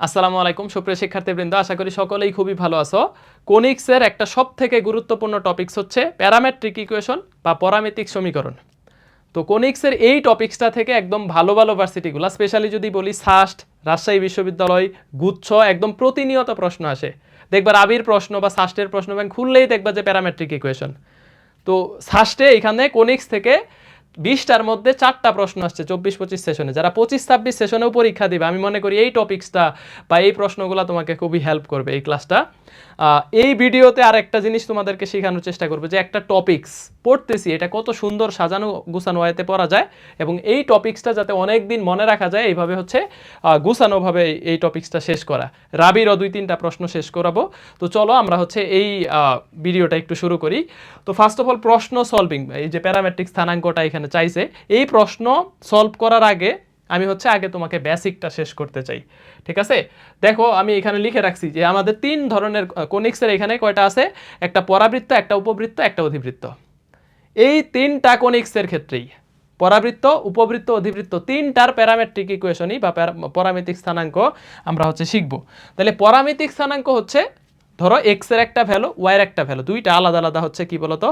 আসসালামু আলাইকুম, সুপ্রিয় শিক্ষার্থীবৃন্দ, আশা করি সকলেই খুবই ভালো আছো। কোনিক্সের একটা সব থেকে গুরুত্বপূর্ণ টপিকস হচ্ছে প্যারামেট্রিক ইকুয়েশন বা পরামিতিক সমীকরণ। তো কোনিক্সের এই টপিকসটা থেকে একদম ভালো ভালো ভার্সিটিগুলো স্পেশালি যদি বলি সাস্ট, রাজশাহী বিশ্ববিদ্যালয়, গুচ্ছ, একদম প্রতিনিয়ত প্রশ্ন আসে। দেখবা আবির প্রশ্ন বা সাস্টের প্রশ্ন ব্যাংক খুললেই দেখবা যে প্যারামেট্রিক ইকুয়েশন তো সাস্টে এখানে কোনিক্স থেকে বিশটার মধ্যে চারটা প্রশ্ন আসছে চব্বিশ পঁচিশ সেশনে যারা পঁচিশ, ছাব্বিশ সেশনেও পরীক্ষা দিবে, আমি মনে করি এই টপিক্সটা বা এই প্রশ্নগুলো তোমাকে খুবই হেল্প করবে এই ক্লাসটা এই ভিডিওতে আর একটা জিনিস তোমাদেরকে শেখানোর চেষ্টা করব যে একটা টপিক্স পড়তেছি, এটা কত সুন্দর সাজানো, গুছানো ওয়াইতে পড়া যায় এবং এই টপিক্সটা যাতে অনেক দিন মনে রাখা যায়, এইভাবে হচ্ছে গুছানোভাবে এই টপিক্সটা শেষ করা। রাবিরও দুই, তিনটা প্রশ্ন শেষ করাবো। তো চলো আমরা হচ্ছে এই ভিডিওটা একটু শুরু করি। তো ফার্স্ট অফ অল প্রশ্ন সলভিং এই যে প্যারামেট্রিক স্থানাঙ্কটা এখানে চাইছে, এই প্রশ্ন সলভ করার আগে আমি হচ্ছে আগে তোমাকে বেসিকটা শেষ করতে চাই, ঠিক আছে? দেখো, আমি এখানে লিখে রাখছি যে আমাদের তিন ধরনের কোনিক্সের এখানে কয়টা আছে? একটা পরাবৃত্ত, একটা উপবৃত্ত, একটা অধিবৃত্ত। এই তিনটা কোনিক্সের ক্ষেত্রেই, পরাবৃত্ত, উপবৃত্ত, অধিবৃত্ত, তিনটার প্যারামেট্রিক ইকুয়েশনই বা পরামিতিক স্থানাঙ্ক আমরা হচ্ছে শিখব। তাহলে পরামিতিক স্থানাঙ্ক হচ্ছে, ধরো এক্সের একটা ভ্যালু ওয়াইয়ের একটা ভ্যালু দুইটা আলাদা আলাদা হচ্ছে কি বলতো?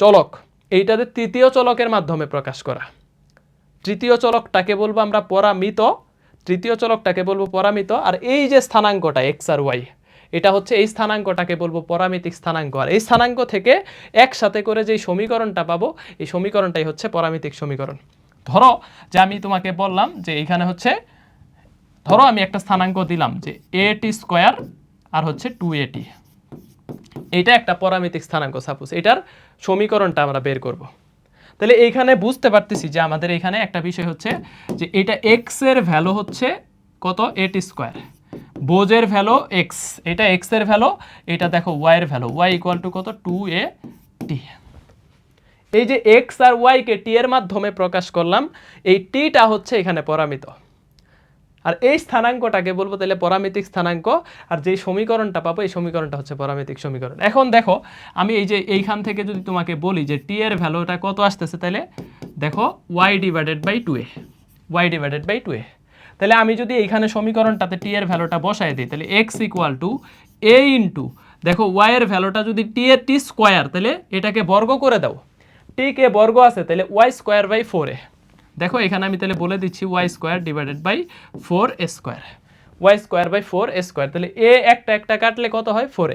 চলক। এইটাতে তৃতীয় চলকের মাধ্যমে প্রকাশ করা। তৃতীয় চলকটাকে বলব আমরা পরামিত। তৃতীয় চলকটাকে বলব পরামিত। আর এই যে স্থানাঙ্কটা, এক্স আর ওয়াই, এটা হচ্ছে এই স্থানাঙ্কটাকে বলব পরামিতিক স্থানাঙ্ক। আর এই স্থানাঙ্ক থেকে একসাথে করে যেই সমীকরণটা পাবো, এই সমীকরণটাই হচ্ছে পরামিতিক সমীকরণ। ধরো যে আমি তোমাকে বললাম যে এইখানে হচ্ছে, ধরো আমি একটা স্থানাঙ্ক দিলাম যে এ টি স্কোয়ার আর হচ্ছে টু এটি এটা একটা পরামিতিক স্থানাঙ্ক, সাপোজ। এটার সমীকরণটা আমরা বের করব। তাহলে এইখানে বুঝতে পারতেছি যে আমাদের এখানে একটা বিষয় হচ্ছে যে এটা এক্সের ভ্যালু হচ্ছে কত? এটি স্কোয়ার বোজের ভ্যালু এক্স এটা এক্সের ভ্যালু এটা দেখো ওয়াই এর ভ্যালু ওয়াই ইকুয়াল টু কত? টু এ টি এই যে এক্স আর ওয়াইকে টি এর মাধ্যমে প্রকাশ করলাম, এই টিটা হচ্ছে এখানে পরামিত। আর এই স্থানাঙ্কটাকে বলব তাহলে পরামিতিক স্থানাঙ্ক, আর যেই সমীকরণটা পাবো এই সমীকরণটা হচ্ছে পরামিতিক সমীকরণ। এখন দেখো, আমি এই যে এইখান থেকে যদি তোমাকে বলি যে টি এর ভ্যালুটা কত আসতেছে তাহলে, দেখো Y divided by two A Y divided by two A তাহলে আমি যদি এইখানে সমীকরণটাতে টি এর ভ্যালুটা বসাই দিই, তাহলে X equal to A into দেখো ওয়াইয়ের ভ্যালুটা যদি টি এর টি স্কোয়ার তাহলে এটাকে বর্গ করে দাও। টি কে বর্গ আছে, তাহলে Y square by four A দেখো, এখানে আমি তাহলে বলে দিচ্ছি Y square divided by four A square Y square by four A square তাহলে এ একটা একটা কাটলে কত হয়? ফোর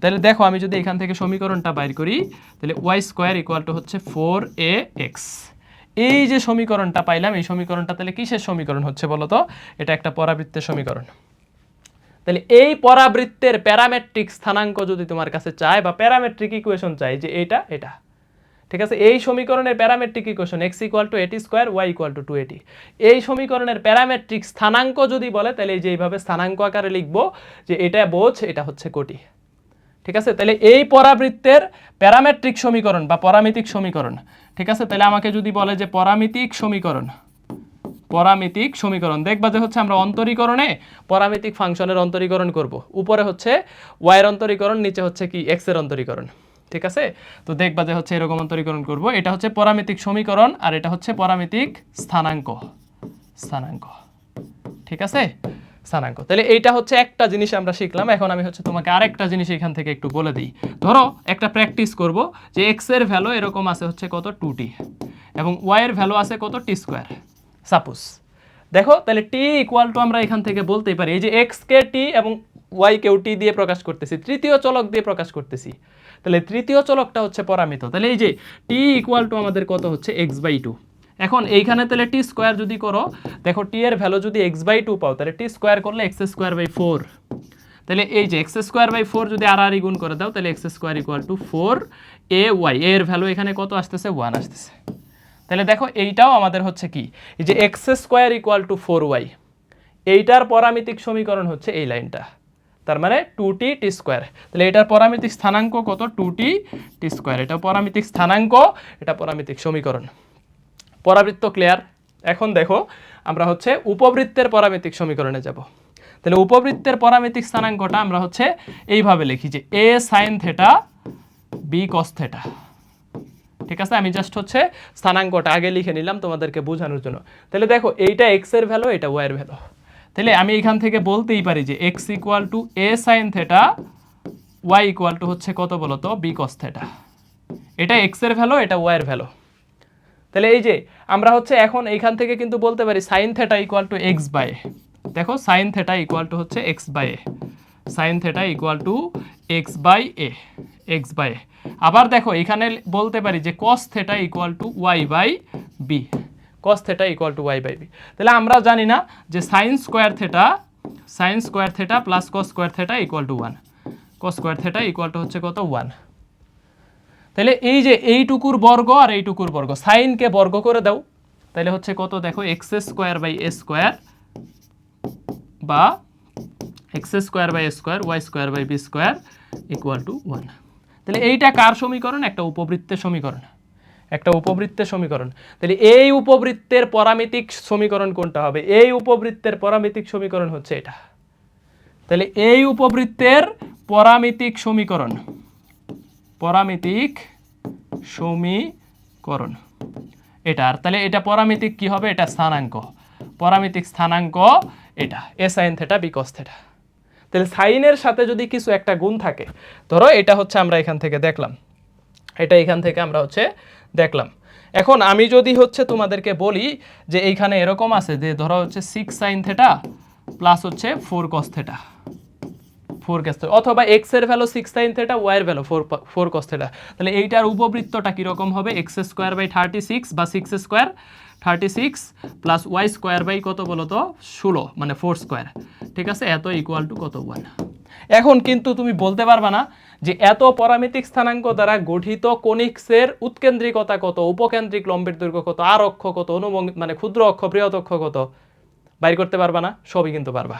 তাহলে দেখো, আমি যদি এখান থেকে সমীকরণটা বাইর করি, তাহলে ওয়াই স্কোয়ার ইকুয়াল টু হচ্ছে ফোর এ এক্স এই যে সমীকরণটা পাইলাম, এই সমীকরণটা তাহলে কিসের সমীকরণ হচ্ছে বলো তো? এটা একটা পরাবৃত্তের সমীকরণ। তাহলে এই পরাবৃত্তের প্যারামেট্রিক স্থানাঙ্ক যদি তোমার কাছে চায় বা প্যারামেট্রিক ইকুয়েশন চাই যে এটা এটা। ঠিক আছে? এই সমীকরণের parametric equation X equal to A T square Y equal to two A T এই সমীকরণের প্যারামেট্রিক স্থানাঙ্ক যদি বলে, তাহলে এই যে এইভাবে স্থানাঙ্ক আকারে লিখব যে এটা বোঝ, এটা হচ্ছে কোটি। ঠিক আছে? তাহলে এই পরাবৃত্তের প্যারামেট্রিক সমীকরণ বা পরামিতিক সমীকরণ, ঠিক আছে? তাহলে আমাকে যদি বলে যে পরামিতিক সমীকরণ পরামিতিক সমীকরণ, দেখবা যে হচ্ছে আমরা অন্তরীকরণে পরামিতিক ফাংশনের অন্তরীকরণ করব। উপরে হচ্ছে ওয়াইয়ের অন্তরীকরণ, নিচে হচ্ছে কি? এক্সের অন্তরীকরণ। ঠিক আছে? তো দেখবা যে হচ্ছে এরকম অন্তরীকরণ করব। এটা হচ্ছে পরামিতিক সমীকরণ আর এটা হচ্ছে পরামিতিক স্থানাঙ্ক। স্থানাঙ্ক। ঠিক আছে? স্থানাঙ্ক। তাহলে এইটা হচ্ছে একটা জিনিস আমরা শিখলাম। এখন আমি হচ্ছে তোমাকে আরেকটা জিনিস এখান থেকে একটু বলে দিই। ধরো, একটা প্র্যাকটিস করব যে এক্সের ভ্যালু এরকম আছে হচ্ছে কত? টু টি এবং ওয়াই এর ভ্যালু আছে কত? টি স্কোয়ার সাপোজ দেখো, তাহলে টি ইকুয়াল টু আমরা এখান থেকে বলতেই পারি। এই যে এক্স কে টি এবং ওয়াই কেউ টি দিয়ে প্রকাশ করতেছি, তৃতীয় চলক দিয়ে প্রকাশ করতেছি। তাহলে তৃতীয় চলকটা হচ্ছে পরামিত। তাহলে এই যে টি ইকুয়াল টু আমাদের কত হচ্ছে? এক্স বাই টু এখন এইখানে তাহলে টি স্কোয়ার যদি করো, দেখো টি এর ভ্যালু যদি এক্স বাই টু পাও, তাহলে টি স্কোয়ার করলে এক্স স্কোয়ার বাই ফোর তাহলে এই যে এক্স স্কোয়ার বাই ফোর যদি আর আর গুণ করে দাও, তাহলে X square equal to four A Y এর ভ্যালু এখানে কত আসতেছে? ওয়ান আসতেছে। তাহলে দেখো এইটাও আমাদের হচ্ছে কি? এই যে X square equal to four Y এইটার পরামিতিক সমীকরণ হচ্ছে এই লাইনটা। তার মানে টু টি টি স্কোয়ার তাহলে এটার পরামিতিক স্থানাঙ্ক কত? টু টি টি স্কোয়ার এটা পরামিতিক স্থানাঙ্ক, এটা পরামিতিক সমীকরণ। পরাবৃত্ত ক্লিয়ার এখন দেখো, আমরা হচ্ছে উপবৃত্তের পরামিতিক সমীকরণে যাব। তাহলে উপবৃত্তের পরামিতিক স্থানাঙ্কটা আমরা হচ্ছে এইভাবে লিখি যে A sine theta B cos theta ঠিক আছে? আমি জাস্ট হচ্ছে স্থানাঙ্কটা আগে লিখে নিলাম তোমাদেরকে বোঝানোর জন্য। তাহলে দেখো, এইটা এক্সের ভ্যালু এটা ওয়াই এর ভ্যালু তাহলে আমি এখান থেকে বলতেই পারি যে X equal to A sine theta Y equal to হচ্ছে কত বলতো বি কস থেটা এটা এক্সের ভ্যালু এটা ওয়াই এর ভ্যালু তাহলে এই যে আমরা হচ্ছে এখন এইখান থেকে কিন্তু বলতে পারি sine theta equal to x by দেখো সাইন থেটা ইকুয়াল টু হচ্ছে x by a sine theta equal to x by a x by a আবার দেখো এখানে বলতে পারি যে cos theta equal to y by b cos theta equal to y by b তাহলে আমরা জানি না যে sine square theta sine square theta plus cos square theta equal to one cos square theta equal to হচ্ছে কত? One তাহলে এই যে এইটুকুর বর্গ আর এইটুকুর বর্গ সাইনকে বর্গ করে দাও। তাহলে হচ্ছে কত? দেখো X square by A square বা X square by square Y square by B square equal to one তাহলে এইটা কার সমীকরণ? একটা উপবৃত্তের সমীকরণ। একটা উপবৃত্তের সমীকরণ। তাহলে এই উপবৃত্তের পরামিতিক সমীকরণ কোনটা হবে? এই উপবৃত্তের পরামিতিক সমীকরণ হচ্ছে এটা। তাহলে এই উপবৃত্তের পরামিতিক সমীকরণ পরামিতিক সমীকরণ। এটা আর তাহলে এটা পরামিতিক কি হবে? এটা স্থানাঙ্ক। পরামিতিক স্থানাঙ্ক এটা, A sine theta B cos theta তাহলে সাইনের সাথে যদি কিছু একটা গুণ থাকে, ধরো এটা হচ্ছে আমরা এখান থেকে দেখলাম। এটা এখান থেকে আমরা হচ্ছে দেখলাম। এখন আমি যদি হচ্ছে তোমাদেরকে বলি যে এইখানে এরকম আছে যে ধরো হচ্ছে সিক্স সাইন থেটা প্লাস হচ্ছে four cos theta four cos অথবা এক্সের value six sine theta Y এর value four four cos theta তাহলে এইটার উপবৃত্তটা কীরকম হবে? X square by thirty six বা six square thirty six plus Y square by কত বলো তো ষোলো মানে ফোর স্কোয়ার ঠিক আছে? এত ইকুয়াল টু কত ওয়ান এখন কিন্তু তুমি বলতে পারবা না যে এত পরামিতিক স্থানাঙ্ক দ্বারা গঠিত কনিক্সের উৎকেন্দ্রিকতা কত, উপকেন্দ্রিক লম্বের দৈর্ঘ্য কত, আর অক্ষ কত অনুবঙ্গ মানে ক্ষুদ্র অক্ষ, বৃহৎ অক্ষ কত? বাইর করতে পারবা না, সবই কিন্তু পারবা।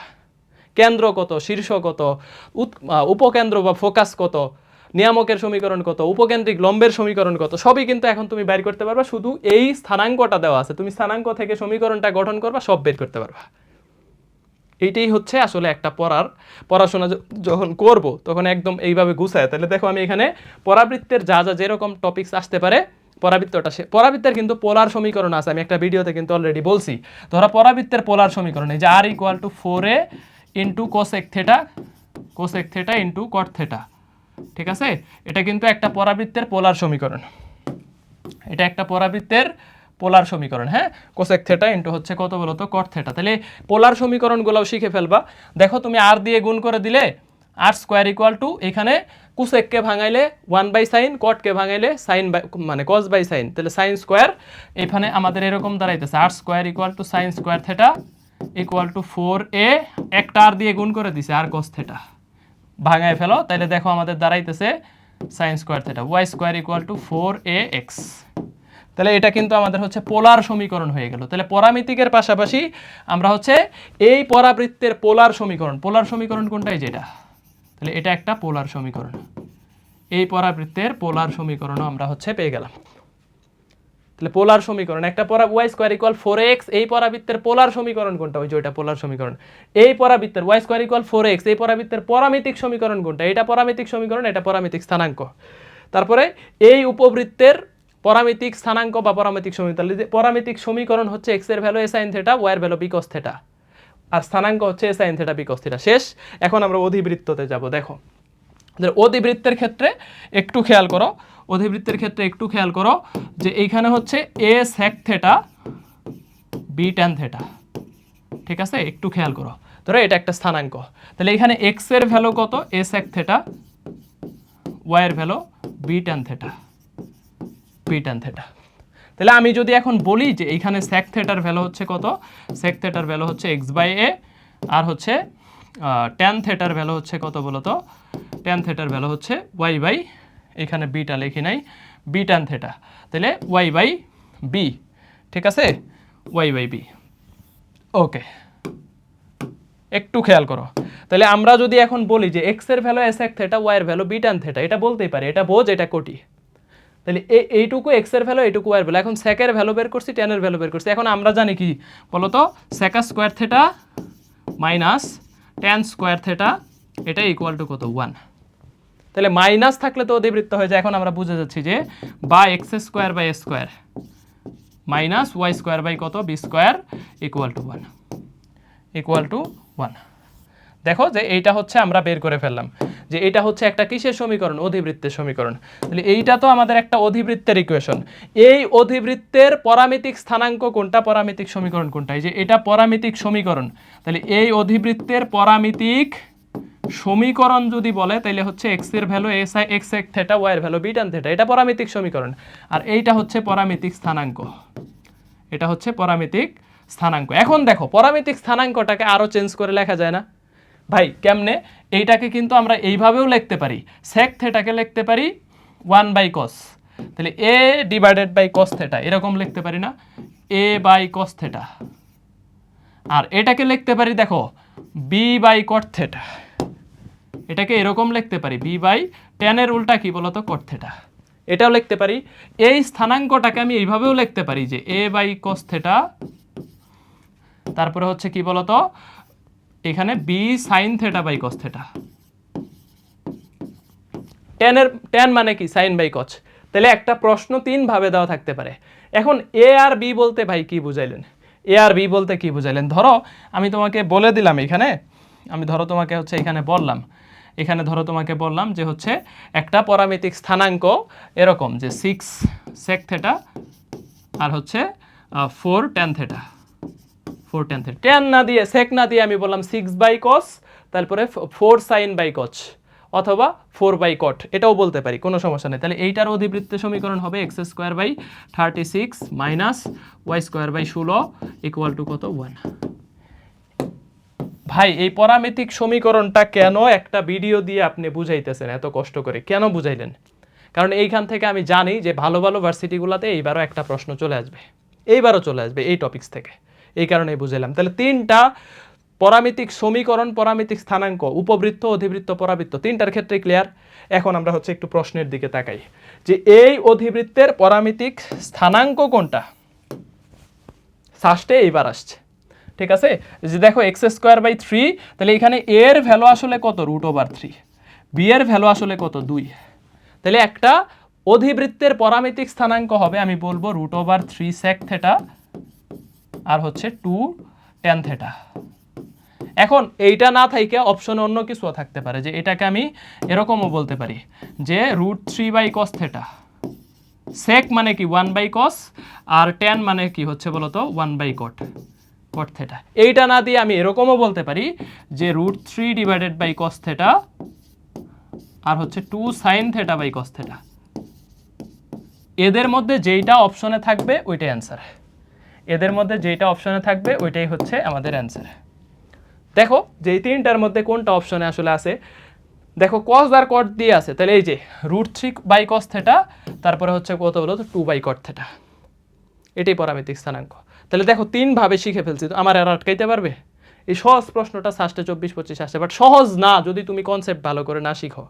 কেন্দ্র কত, শীর্ষ কত উপকেন্দ্র বা ফোকাস কত, নিয়ামকের সমীকরণ কত, উপকেন্দ্রিক লম্বের সমীকরণ কত, সবই কিন্তু এখন তুমি বাইর করতে পারবা, শুধু এই স্থানাঙ্কটা দেওয়া আছে। তুমি স্থানাঙ্ক থেকে সমীকরণটা গঠন করবা, সব বের করতে পারবা। এইটাই হচ্ছে আসলে একটা পড়ার, পড়াশোনা যখন করব, তখন একদম এইভাবে গুছায়। তাহলে দেখো আমি এখানে পরাবৃত্তের যা যা যেরকম টপিক্স আসতে পারে, পরাবৃত্তটা সে, পরাবৃত্তের কিন্তু পোলার সমীকরণ আছে, আমি একটা ভিডিওতে কিন্তু অলরেডি বলছি। ধরো পরাবৃত্তের পোলার সমীকরণ, এই যে R equal to four A into cosec theta cosec theta into cot theta ঠিক আছে? এটা কিন্তু একটা পরাবৃত্তের পোলার সমীকরণ। এটা একটা পরাবৃত্তের পোলার সমীকরণ হ্যাঁ? কোসেক থেটা ইন্টু হচ্ছে কত বলতো? কট থেটা তাহলে পোলার সমীকরণগুলোও শিখে ফেলবা। দেখো, তুমি আর দিয়ে গুণ করে দিলে আর স্কোয়ার ইকুয়াল টু এখানে কুসেককে ভাঙাইলে ওয়ান বাই সাইন কটকে ভাঙাইলে সাইন বাই মানে কস বাই সাইন তাহলে সাইন স্কোয়ার এখানে আমাদের এরকম দাঁড়াইতেছে। R square equal to sine square theta equal to four A একটা আর দিয়ে গুণ করে দিছে আর কস থেটা ভাঙায় ফেলো। তাহলে দেখো আমাদের দাঁড়াইতেছে sine square theta Y square equal to four A X তাহলে এটা কিন্তু আমাদের হচ্ছে পোলার সমীকরণ হয়ে গেল। তাহলে পরামিতিকের পাশাপাশি আমরা হচ্ছে এই পরাবৃত্তের পোলার সমীকরণ পোলার সমীকরণ কোনটাই যেটা? তাহলে এটা একটা পোলার সমীকরণ। এই পরাবৃত্তের পোলার সমীকরণও আমরা হচ্ছে পেয়ে গেলাম। তাহলে পোলার সমীকরণ, একটা পরা Y square equal four X এই পরাবৃত্তের পোলার সমীকরণ কোনটা? ওই যে ওইটা পোলার সমীকরণ। এই পরাবৃত্তের Y square equal four X এই পরাবৃত্তের পরামিতিক সমীকরণ কোনটা? এটা পরামিতিক সমীকরণ, এটা পরামিতিক স্থানাঙ্ক। তারপরে এই উপবৃত্তের পরামিতিক স্থানাঙ্ক বা পরামিতিক সমীকরণ। পরামিতিক সমীকরণ হচ্ছে এক্সের value A sine theta Y এর ভ্যালু বিকস থেটা আর স্থানাঙ্ক হচ্ছে A sine theta B cos theta শেষ, এখন আমরা অধিবৃত্ততে যাব, দেখো। অধিবৃত্তের ক্ষেত্রে একটু খেয়াল করো, অধিবৃত্তের ক্ষেত্রে একটু খেয়াল করো যে এইখানে হচ্ছে A sec theta B tan theta ঠিক আছে? একটু খেয়াল করো। ধরো এটা একটা স্থানাঙ্ক। তাহলে এখানে এক্সের ভ্যালু কত? এ স্যাক থেটা ওয়াই এর value B tan theta B tan theta তাহলে আমি যদি এখন বলি যে এইখানে স্যাক থেটার ভ্যালু হচ্ছে কত? স্যাক থেটার ভ্যালু হচ্ছে এক্স বাই এ আর হচ্ছে ট্যান থেটার ভ্যালু হচ্ছে কত বলো তো ট্যান থেটার ভ্যালু হচ্ছে ওয়াই বাই এখানে বিটা লিখি নাই বি ট্যান থেটা তাহলে ওয়াই বাই বি ঠিক আছে? Y by B okay. একটু খেয়াল করো। তাহলে আমরা যদি এখন বলি যে এক্সের value a sec theta y এর ভ্যালু বি ট্যান থেটা এটা বলতেই পারি, এটা বোঝ, এটা কোটি। তাহলে এইটুকু এক্সের ভ্যালু এইটুকু ওয়াই ভ্যালু এখন সেকের ভ্যালু বের করছি টেনের ভ্যালু বের করছি। এখন আমরা জানি কি? বলো তো sec square theta minus tan square theta এটা ইকুয়াল টু কত? ওয়ান তাহলে মাইনাস থাকলে তো অধিবৃত্ত হয়ে যায়। এখন আমরা বুঝে যাচ্ছি যে বা x square by square minus y square by কত? B square equal to one equal to one দেখো যে এইটা হচ্ছে আমরা বের করে ফেললাম, যে এটা হচ্ছে একটা কিসের সমীকরণ? অধিবৃত্তের সমীকরণ। তাহলে এইটা তো আমাদের একটা অধিবৃত্তের ইকুয়েশন এই অধিবৃত্তের পরামিতিক স্থানাঙ্ক কোনটা? পরামিতিক সমীকরণ কোনটা? এই যে এটা পরামিতিক সমীকরণ, তাহলে এই অধিবৃত্তের পরামিতিক সমীকরণ যদি বলে, তাহলে হচ্ছে এক্সের ভ্যালু এস আই এক্স এক থেটা ওয়াই এর ভ্যালু বি টান থেটা এটা পরামিতিক সমীকরণ। আর এইটা হচ্ছে পরামিতিক স্থানাঙ্ক। এটা হচ্ছে পরামিতিক স্থানাঙ্ক। এখন দেখো, পরামিতিক স্থানাঙ্কটাকে আরও চেঞ্জ করে লেখা যায় না। ভাই, কেমনে? এইটাকে কিন্তু আমরা এইভাবেও লিখতে পারি। সেক থেটাকে লিখতে পারি ওয়ান বাই কস তাহলে a divided by cos theta এরকম লিখতে পারি না। এ বাই কস থেটা আর এটাকে লিখতে পারি, দেখো বি বাই কট থেটা এটাকে এরকম লিখতে পারি বি বাই টেনের উল্টা কি বলতো? কট থেটা এটাও লিখতে পারি। এই স্থানাঙ্কটাকে আমি এইভাবেও লিখতে পারি যে এ বাই কস থেটা তারপরে হচ্ছে কি বলতো? এখানে b sine theta by cos theta টেনের টেন মানে কি? সাইন বাই কচ তাহলে একটা প্রশ্ন তিন ভাবে দেওয়া থাকতে পারে। এখন এ আর বি বলতে ভাই কি বুঝাইলেন? এ আর বি বলতে কি বুঝাইলেন? ধরো, আমি তোমাকে বলে দিলাম এখানে, আমি ধরো তোমাকে হচ্ছে এখানে বললাম। এখানে ধরো তোমাকে বললাম যে হচ্ছে একটা পরামিতিক স্থানাঙ্ক এরকম যে সিক্স সেক থেটা আর হচ্ছে four tan theta four tan theta tan না দিয়ে সেক না দিয়ে আমি বললাম সিক্স বাই কস তারপরে ফোর সাইন বাই কচ অথবা ফোর বাই কট এটাও বলতে পারি, কোনো সমস্যা নেই। তাহলে এইটার অধিবৃত্তের সমীকরণ হবে x square by thirty six minus y square by ষোলো ইকুয়াল টু কত? ওয়ান ভাই, এই পরামিতিক সমীকরণটা কেন একটা ভিডিও দিয়ে আপনি বুঝাইতেছেন এত কষ্ট করে? কেন বুঝাইলেন? কারণ এইখান থেকে আমি জানি যে ভালো ভালো ভার্সিটিগুলোতে এইবারও একটা প্রশ্ন চলে আসবে। এইবারও চলে আসবে এই টপিকস থেকে। এই কারণেই বুঝাইলাম। তাহলে তিনটা পরামিতিক সমীকরণ, পরামিতিক স্থানাঙ্ক, উপবৃত্ত, অধিবৃত্ত, পরাবৃত্ত, তিনটার ক্ষেত্রে ক্লিয়ার এখন আমরা হচ্ছে একটু প্রশ্নের দিকে তাকাই। যে এই অধিবৃত্তের পরামিতিক স্থানাঙ্ক কোনটা? সাস্টে এইবার আসছে। ঠিক আছে? যে দেখো এক্স স্কোয়ার বাই থ্রি তাহলে এখানে এর ভ্যালু আসলে কত? রুট ওভার থ্রি বি এর ভ্যালু আসলে কত? দুই। তাহলে একটা অধিবৃত্তের পরামিতিক স্থানাঙ্ক হবে, আমি বলব root over three sec theta আর হচ্ছে টু টেন থেটা এখন এইটা না থাইকে অপশনে অন্য কিছুও থাকতে পারে, যে এটাকে আমি এরকমও বলতে পারি, যে root three by cos theta sec মানে কি ওয়ান বাই কস আর টেন মানে কি হচ্ছে বলতো one by cot cot theta এইটা না দিয়ে আমি এরকমও বলতে পারি, যে root three divided by cos theta আর হচ্ছে two sine theta by cos theta এদের মধ্যে যেইটা অপশনে থাকবে, ওইটাই অ্যান্সার এদের মধ্যে যেইটা অপশনে থাকবে, ওইটাই হচ্ছে আমাদের অ্যান্সার দেখো যে তিনটার মধ্যে কোনটা অপশনে আসলে আছে, দেখো কস আর কট দিয়ে আছে, তাহলে এই যে root three by cos theta তারপরে হচ্ছে কত বলো টু বাই কট থেটা এটাই পরামিতিক স্থানাঙ্ক। তাহলে দেখো তিনভাবে শিখে ফেলছি তো, আমার আর আটকাইতে পারবে? এই সহজ প্রশ্নটা সাস্টে চব্বিশ পঁচিশ আসছে বাট সহজ না, যদি তুমি কনসেপ্ট ভালো করে না শিখো।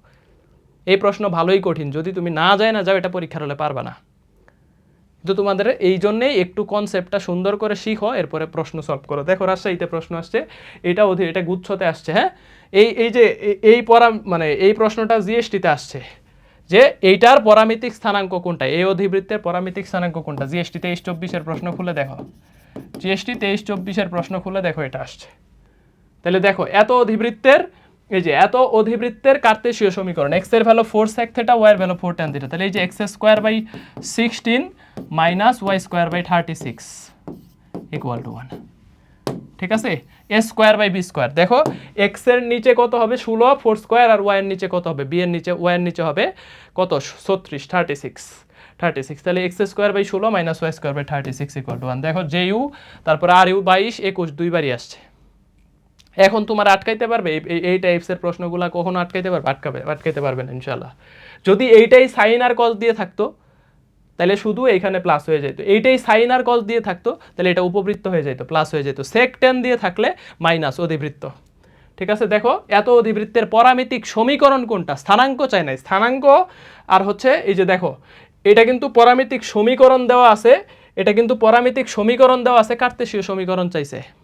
এই প্রশ্ন ভালোই কঠিন, যদি তুমি না যায় না যাও, এটা পরীক্ষার হলে পারবা না। কিন্তু তোমাদের এই জন্যেই একটু কনসেপ্টটা সুন্দর করে শিখো, এরপরে প্রশ্ন সলভ করো। দেখো, রাজশাহীতে প্রশ্ন আসছে, এটা অধীর এটা গুচ্ছতে আসছে হ্যাঁ? এই এই যে, এই পরা মানে এই প্রশ্নটা জিএসটিতে আসছে যে, এইটার পরামিতিক স্থানাঙ্ক কোনটা? এই অধিবৃত্তের পরামিতিক স্থানাঙ্ক কোনটা? জিএসটি তেইশ চব্বিশের প্রশ্ন খুলে দেখো। জিএসটি তেইশ চব্বিশের প্রশ্ন খুলে দেখো, এটা আসছে। তাহলে দেখো, এত অধিবৃত্তের এই যে এত অধিবৃত্তের কার্তেশীয় সমীকরণ এক্সের value four sec theta y এর ভ্যালু ফোর টেন থিটা তাহলে এই যে x square by sixteen minus y square by thirty six equal to one ঠিক আছে? A square by b square দেখো এক্সের নিচে কত হবে? ষোলো ফোর স্কোয়ার আর ওয়াই এর নিচে কত হবে? বি এর নিচে ওয়াই এর নিচে হবে কত? ছত্রিশ থার্টি সিক্স থার্টি সিক্স তাহলে এক্স স্কোয়ার বাই ষোলো minus y square by thirty six equal to one দেখো জে ইউ তারপরে আর ইউ বাইশ, একুশ, দুইবারই আসছে। এখন তোমার আটকাইতে পারবে? এই- টাইপসের প্রশ্নগুলো কখনো আটকাইতে পারবে? আটকাবে, আটকাইতে পারবে না ইনশাল্লাহ যদি এইটাই সাইন আর কজ দিয়ে থাকতো, তাহলে শুধু এইখানে প্লাস হয়ে যেত এইটাই সাইন আর কজ দিয়ে থাকতো, তাহলে এটা উপবৃত্ত হয়ে যেত প্লাস হয়ে যেত সেক টেন দিয়ে থাকলে মাইনাস অধিবৃত্ত। ঠিক আছে? দেখো, এত অধিবৃত্তের পরামিতিক সমীকরণ কোনটা? স্থানাঙ্ক চাই নাই। স্থানাঙ্ক আর হচ্ছে এই যে দেখো, এটা কিন্তু পরামিতিক সমীকরণ দেওয়া আছে। এটা কিন্তু পরামিতিক সমীকরণ দেওয়া আছে। কার্তেশীয় সমীকরণ চাইছে।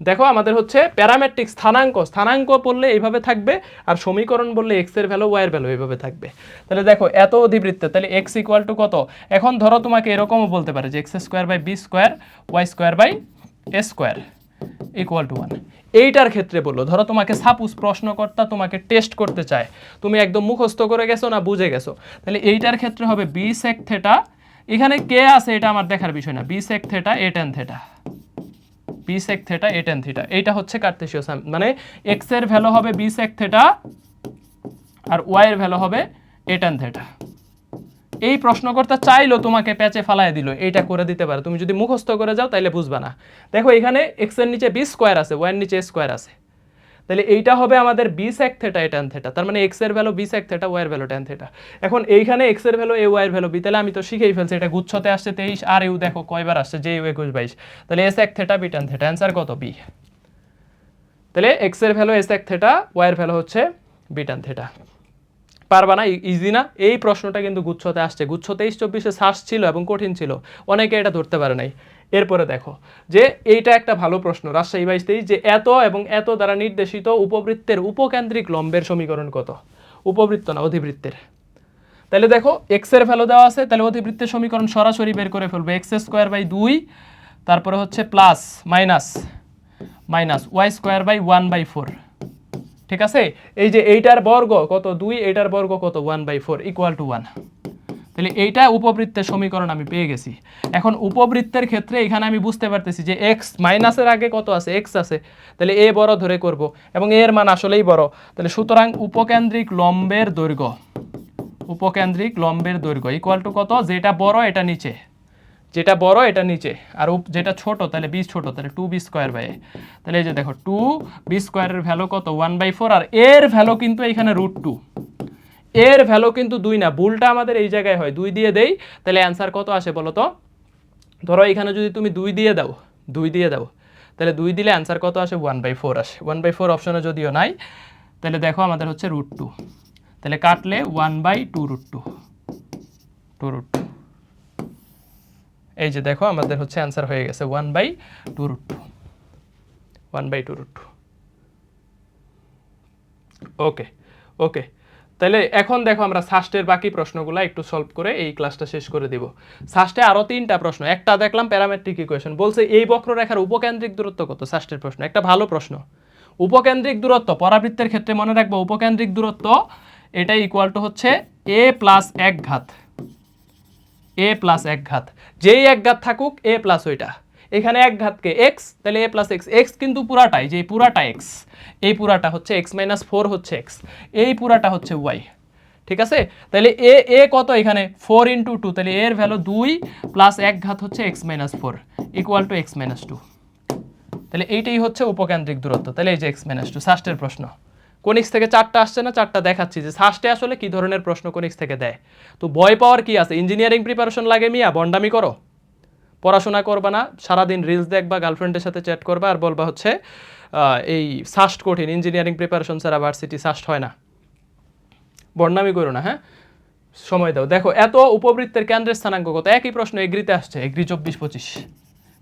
দেখো আমাদের হচ্ছে প্যারামেট্রিক স্থানাঙ্ক স্থানাঙ্ক পড়লে এইভাবে থাকবে আর সমীকরণ বললে এক্সের ভ্যালু ওয়াই এর ভ্যালু এইভাবে থাকবে। তাহলে দেখো, এত অধিবৃত্তে, তাহলে এক্স ইকুয়াল টু কত? এখন ধরো তোমাকে এরকমও বলতে পারে যে x square by b square y square by a square equal to one এইটার ক্ষেত্রে বলল, ধরো তোমাকে সাপোজ প্রশ্নকর্তা তোমাকে টেস্ট করতে চায়। তুমি একদম মুখস্থ করে গেছো না বুঝে গেছো? তাহলে এইটার ক্ষেত্রে হবে বি সেক থেটা এখানে কে আছে এটা আমার দেখার বিষয় না। B sec theta a tan theta b sec theta a tan theta এইটা হচ্ছে কার্তেশীয় সাম মানে এক্সের ভ্যালু হবে বি সেক থেটা আর ওয়াই এর ভ্যালু হবে এ টেন থেটা এই প্রশ্নকর্তা চাইলো তোমাকে প্যাচে ফালায় দিল। এইটা করে দিতে পারে। তুমি যদি মুখস্থ করে যাও তাহলে বুঝবা না। দেখো এখানে এক্সের নিচে বি স্কোয়ার আছে ওয়াই এর নিচে স্কোয়ার আছে। তাহলে এইটা হবে আমাদের b sec theta a tan theta তার মানে এক্সের value b sec theta y এর ভ্যালু ট্যান থেটা এখন এইখানে এক্সের ভ্যালু এ ওয়াই এর ভ্যালু বি তাহলে আমি তো শিখেই ফেলছি, এটা গুচ্ছতে আসছে তেইশ, আর ইউ দেখো কয়বার আসছে যে ইউ একুশ বাইশ। তাহলে a sec theta b tan theta answer কত বি তাহলে এক্সের value a sec theta y এর ভ্যালু হচ্ছে বি ট্যান থেটা পারবা না? ইজি না? এই প্রশ্নটা কিন্তু গুচ্ছতে আসছে। গুচ্ছ তেইশ, চব্বিশে শ্বাস ছিল এবং কঠিন ছিল। অনেকে এটা ধরতে পারে নাই। এরপরে দেখো যে এইটা একটা ভালো প্রশ্ন। রাজশাহী বাইশ তেইশ যে এত এবং এত দ্বারা নির্দেশিত উপবৃত্তের উপকেন্দ্রিক লম্বের সমীকরণ কত? উপবৃত্ত না, অধিবৃত্তের। তাহলে দেখো এক্সের ভ্যালু দেওয়া আছে, তাহলে অধিবৃত্তের সমীকরণ সরাসরি বের করে ফেলব। এক্স স্কোয়ার বাই দুই, তারপরে হচ্ছে plus minus minus y square by one by four ঠিক আছে? এই যে এইটার বর্গ কত? দুই, এইটার বর্গ কত? One by four equal to one তাহলে এইটা উপবৃত্তের সমীকরণ আমি পেয়ে গেছি। এখন উপবৃত্তের ক্ষেত্রে এখানে আমি বুঝতে পারতেছি যে এক্স মাইনাসের আগে কত আছে? এক্স আছে। তাহলে এ বড় ধরে করব এবং এর মান আসলেই বড়। তাহলে সুতরাং উপকেন্দ্রিক লম্বের দৈর্ঘ্য, উপকেন্দ্রিক লম্বের দৈর্ঘ্য ইকুয়াল টু কত? যেটা বড় এটা নিচে। যেটা বড় এটা নিচে। আর যেটা ছোট, তাহলে বি ছোট, তাহলে টু বি স্কোয়ার বাই তাহলে এই যে দেখো টু বি স্কোয়ারের ভ্যালু কত? ওয়ান বাই ফোর আর এর ভ্যালু কিন্তু এখানে রুট টু এর ভ্যালু কিন্তু দুই না, ভুলটা আমাদের এই জায়গায় হয়। দুই দিয়ে দেই, তাহলে অ্যান্সার কত আসে বলো তো? ধরো এখানে যদি তুমি দুই দিয়ে দাও, দুই দিয়ে দাও, তাহলে দুই দিলে অ্যান্সার কত আসে? ওয়ান বাই ফোর আসে। ওয়ান বাই ফোর অপশনে যদিও নাই, তাহলে দেখো আমাদের হচ্ছে রুট টু তাহলে কাটলে one by two root two two root two এই যে দেখো আমাদের হচ্ছে অ্যান্সার হয়ে গেছে one by two root two one by two root two okay okay তাহলে এখন দেখো আমরা সাস্টের বাকি প্রশ্নগুলো একটু সলভ করে এই ক্লাসটা শেষ করে দিব। সাস্টে আরও তিনটা প্রশ্ন, একটা দেখলাম প্যারামেট্রিক ইকুয়েশন বলছে এই বক্ররেখার উপকেন্দ্রিক দূরত্ব কত? সাস্টের প্রশ্ন, একটা ভালো প্রশ্ন। উপকেন্দ্রিক দূরত্ব, পরাবৃত্তের ক্ষেত্রে মনে রাখব উপকেন্দ্রিক দূরত্ব, এটা ইকুয়াল টু হচ্ছে এ প্লাস এক ঘাত এ প্লাস এক ঘাত। যেই এক ঘাত থাকুক এ প্লাস ওইটা। এখানে এক ঘাতকে এক্স তাহলে এ প্লাস এক্স এক্স কিন্তু পুরাটাই, যে পুরাটা এক্স এই পুরাটা হচ্ছে এক্স মাইনাস ফোর হচ্ছে এক্স এই পুরাটা হচ্ছে ওয়াই ঠিক আছে? তাহলে এ এ কত এখানে? ফোর ইন্টু টু তাহলে এর ভ্যালু দুই প্লাস এক ঘাত হচ্ছে x minus four equal to x minus two তাহলে এইটাই হচ্ছে উপকেন্দ্রিক দূরত্ব, তাহলে এই যে এক্স মাইনাস টু সাস্টের প্রশ্ন। কোনিক্স থেকে চারটা আসছে না? চারটা দেখাচ্ছি যে সাস্টে আসলে কি ধরনের প্রশ্ন কোনিক্স থেকে দেয়? তো বয় পাওয়ার কি আছে? ইঞ্জিনিয়ারিং প্রিপারেশন লাগে মিয়া, বন্ডামি করো। পড়াশোনা করবা না, সারাদিন রিলস দেখবা গার্লফ্রেন্ডের সাথে চ্যাট করবা আর বলবা হচ্ছে এই সাস্ট কঠিন ইঞ্জিনিয়ারিং প্রিপারেশন ছাড়া ভার্সিটি সাস্ট হয় না। বর্ণামি করো না হ্যাঁ? সময় দাও। দেখো, এত উপবৃত্তের কেন্দ্রের স্থানাঙ্ক কত? একই প্রশ্ন, এগ্রিতে আসছে, এগ্রি চব্বিশ পঁচিশ।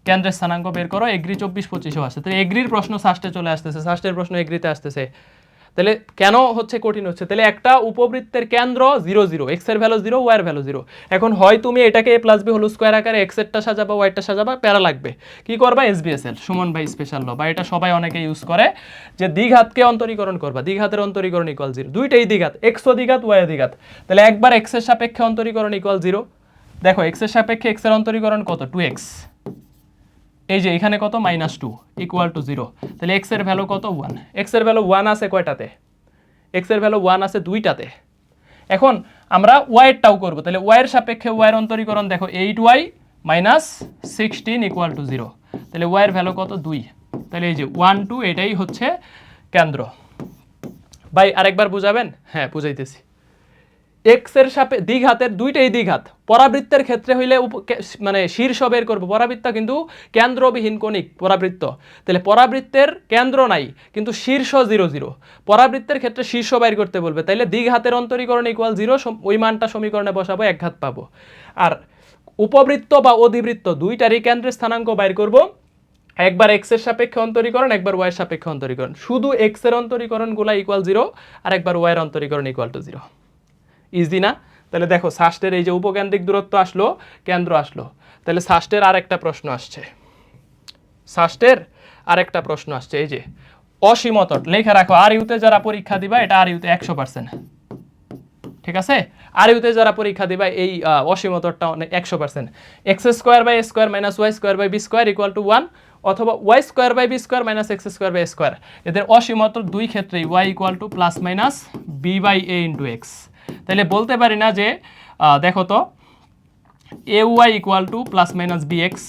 কেন্দ্রের স্থানাঙ্ক বের করো, এগ্রি চব্বিশ পঁচিশও আসছে। তো এগ্রির প্রশ্ন সাস্টে চলে আসতেছে সাস্টের প্রশ্ন এগ্রিতে আসতেছে। তাহলে কেন হচ্ছে কঠিন হচ্ছে? তাহলে একটা উপবৃত্তের কেন্দ্র জিরো জিরো এক্সের ভ্যালু জিরো ওয়াই এর ভ্যালু জিরো এখন হয় তুমি এটাকে এ প্লাস বি হলো স্কোয়ার আকারে এক্স এরটা সাজাবা ওয়াইটা সাজাবা, প্যারা লাগবে। কি করবা? এস এসবিএসএল সুমন ভাই স্পেশাল ল বা এটা সবাই অনেকে ইউজ করে যে দ্বিঘাতকে অন্তরীকরণ করবা। দ্বিঘাতের অন্তরীকরণ ইকুয়াল জিরো দুইটাই দ্বিঘাত। এক্স ও দ্বিঘাত ওয়াই দ্বিঘাত। তাহলে একবার এক্সের সাপেক্ষে অন্তরীকরণ ইকুয়াল জিরো দেখো এক্সের সাপেক্ষে এক্সের অন্তরীকরণ কত? টু এক্স এই যে এখানে কত? Minus two equal to zero তাহলে এক্সের ভ্যালু কত? ওয়ান এক্সের ভ্যালু ওয়ান আছে কয়টাতে? এক্সের ভ্যালু ওয়ান আছে দুইটাতে। এখন আমরা ওয়াইয়েরটাও করব। তাহলে ওয়াইয়ের সাপেক্ষে ওয়াইয়ের অন্তরীকরণ দেখো eight y minus sixteen equal to zero তাহলে ওয়াইয়ের ভ্যালু কত? দুই। তাহলে এই যে ওয়ান টু এটাই হচ্ছে কেন্দ্র। ভাই, আরেকবার বুঝাবেন? হ্যাঁ বুঝাইতেছি। এক্সের সাপে দ্বিঘাতের দুইটাই দ্বিঘাত। পরাবৃত্তের ক্ষেত্রে হইলে মানে শীর্ষ বের করব। পরাবৃত্ত কিন্তু কেন্দ্রবিহীন কণিক, পরাবৃত্ত। তাহলে পরাবৃত্তের কেন্দ্র নাই, কিন্তু শীর্ষ জিরো জিরো। পরাবৃত্তের ক্ষেত্রে শীর্ষ বাইর করতে বলবে। তাইলে দ্বিঘাতের অন্তরীকরণ ইকুয়াল জিরো ওই মানটা সমীকরণে বসাবো, এক ঘাত পাবো। আর উপবৃত্ত বা অধিবৃত্ত দুইটারই কেন্দ্রের স্থানাঙ্ক বাইর করব। একবার এক্সের সাপেক্ষে অন্তরীকরণ, একবার ওয়াই এর সাপেক্ষে অন্তরীকরণ। শুধু এক্সের অন্তরীকরণগুলো ইকুয়াল জিরো আর একবার ওয়াই এর অন্তরীকরণ ইকুয়াল টু জিরো ইজি না? তাহলে দেখো সাস্টের এই যে উপকেন্দ্রিক দূরত্ব আসলো, কেন্দ্র আসলো। তাহলে সাস্টের আর একটা প্রশ্ন আসছে। সাস্টের আরেকটা প্রশ্ন আসছে, এই যে অসীমতট লেখা রাখো আর ইউতে যারা পরীক্ষা দিবা, এটা আর ইউতে একশো পার্সেন্ট ঠিক আছে? আর ইউতে যারা পরীক্ষা দিবা, এই অসীমতরটা অনেক একশো percent x square by square minus y square by b square equal to one অথবা y square by b square minus x square by square এদের অসীমতর দুই ক্ষেত্রেই y equal to plus minus b by a into x তাহলে বলতে পারি না যে দেখো তো a y equal to plus minus b x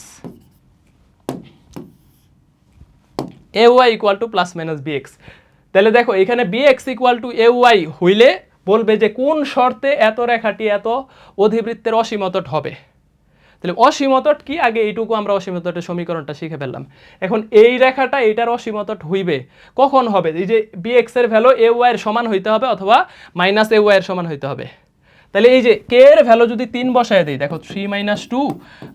a y equal to plus minus b x তাহলে দেখো, এখানে b x equal to a y হইলে বলবে যে কোন শর্তে এত রেখাটি এত অধিবৃত্তের অসীমত হবে তাহলে অসীমতট কি? আগে এইটুকু আমরা অসীমতটের সমীকরণটা শিখে ফেললাম। এখন এই রেখাটা এটার অসীমতট হইবে। কখন হবে? এই যে বি এক্সের ভ্যালু এ ওয়াই এর সমান হইতে হবে অথবা মাইনাস এ ওয়াই এর সমান হইতে হবে। তাহলে এই যে কে এর ভ্যালু যদি তিন বসায় দিই, দেখো three minus two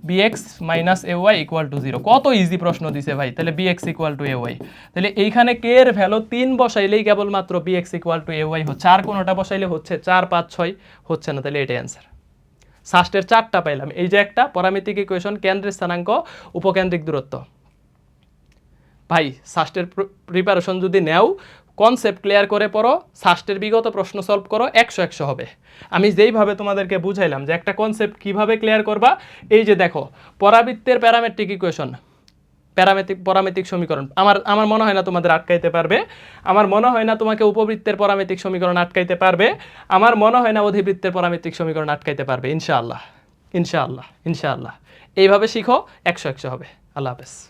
b x minus a y equal to zero কত ইজি প্রশ্ন দিছে ভাই। তাহলে b x equal to a y তাহলে এইখানে কে এর ভ্যালু তিন বসাইলেই কেবলমাত্র b x equal to a y হচ্ছে। আর কোনোটা বসাইলে হচ্ছে? চার, পাঁচ, ছয় হচ্ছে না। তাহলে এটাই অ্যান্সার ষষ্ঠের চারটা পাইলাম। এই যে একটা পরামিতিক ইকুয়েশন কেন্দ্রের স্থানাঙ্ক, উপকেন্দ্রিক দূরত্ব। ভাই, সাস্টের প্রিপারেশন যদি নেও কনসেপ্ট ক্লিয়ার করে পড়ো, সাস্টের বিগত প্রশ্ন সলভ করো, একশো একশো হবে। আমি যেইভাবে তোমাদেরকে বুঝাইলাম যে একটা কনসেপ্ট কীভাবে ক্লিয়ার করবা, এই যে দেখো, পরাবৃত্তের প্যারামেট্রিক ইকুয়েশন প্যারামেট্রিক পরামেতিক সমীকরণ। আমার আমার মনে হয় না তোমাদের আটকাইতে পারবে। আমার মনে হয় না তোমাকে উপবৃত্তের পরামেতিক সমীকরণ আটকাইতে পারবে। আমার মনে হয় না অধিবৃত্তের পরামেতিক সমীকরণ আটকাইতে পারবে। ইনশাআল্লাহ ইনশাআল্লাহ ইনশাআল্লাহ। এইভাবে শিখো, একশো একশো হবে। আল্লাহ হাফেজ।